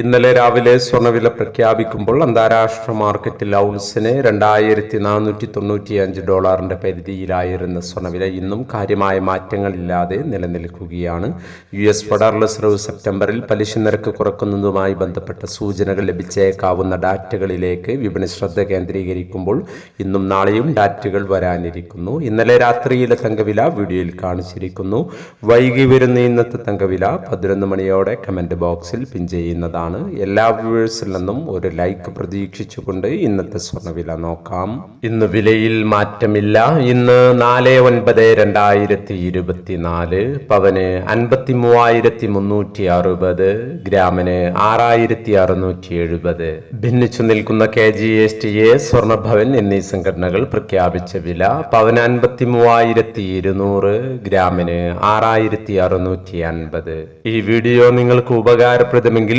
ഇന്നലെ രാവിലെ സ്വർണവില പ്രഖ്യാപിക്കുമ്പോൾ അന്താരാഷ്ട്ര മാർക്കറ്റിൽ ഔൺസിന് രണ്ടായിരത്തി നാനൂറ്റി തൊണ്ണൂറ്റി അഞ്ച് ഡോളറിന്റെ പരിധിയിലായിരുന്ന സ്വർണവില ഇന്നും കാര്യമായ മാറ്റങ്ങളില്ലാതെ നിലനിൽക്കുകയാണ്. യു എസ് ഫെഡറൽ റിസർവ് സെപ്റ്റംബറിൽ പലിശ നിരക്ക് കുറക്കുന്നതുമായി ബന്ധപ്പെട്ട സൂചനകൾ ലഭിച്ചേക്കാവുന്ന ഡാറ്റകളിലേക്ക് വിപണി ശ്രദ്ധ കേന്ദ്രീകരിക്കുമ്പോൾ ഇന്നും നാളെയും ഡാറ്റകൾ വരാനിരിക്കുന്നു. ഇന്നലെ രാത്രിയിലെ തങ്കവില വീഡിയോയിൽ കാണിച്ചിരിക്കുന്നു. വൈകി വരുന്ന ഇന്നത്തെ തങ്കവില പതിനൊന്ന് മണിയോടെ കമന്റ് ബോക്സിൽ പിൻ ചെയ്യുന്നതാണ്. എല്ലാ വ്യൂവേഴ്സിൽ നിന്നും ഒരു ലൈക്ക് പ്രതീക്ഷിച്ചുകൊണ്ട് ഇന്നത്തെ സ്വർണവില നോക്കാം. ഇന്ന് വിലയിൽ മാറ്റമില്ല. ഇന്ന് നാല് ഒൻപത് രണ്ടായിരത്തി ഇരുപത്തിനാല് പവന് അൻപത്തി മൂവായിരത്തി മുന്നൂറ്റി അറുപത് ഗ്രാമിന് ആറായിരത്തി അറുന്നൂറ്റി എഴുപത് ഭിന്നിച്ചു നിൽക്കുന്ന K G S T A Swarnabhavan എന്നീ സംഘടനകൾ പ്രഖ്യാപിച്ച വില പവന് അൻപത്തി മൂവായിരത്തി ഇരുന്നൂറ് ഗ്രാമിന് ആറായിരത്തി അറുന്നൂറ്റി അൻപത് ഈ വീഡിയോ നിങ്ങൾക്ക് ഉപകാരപ്രദമെങ്കിൽ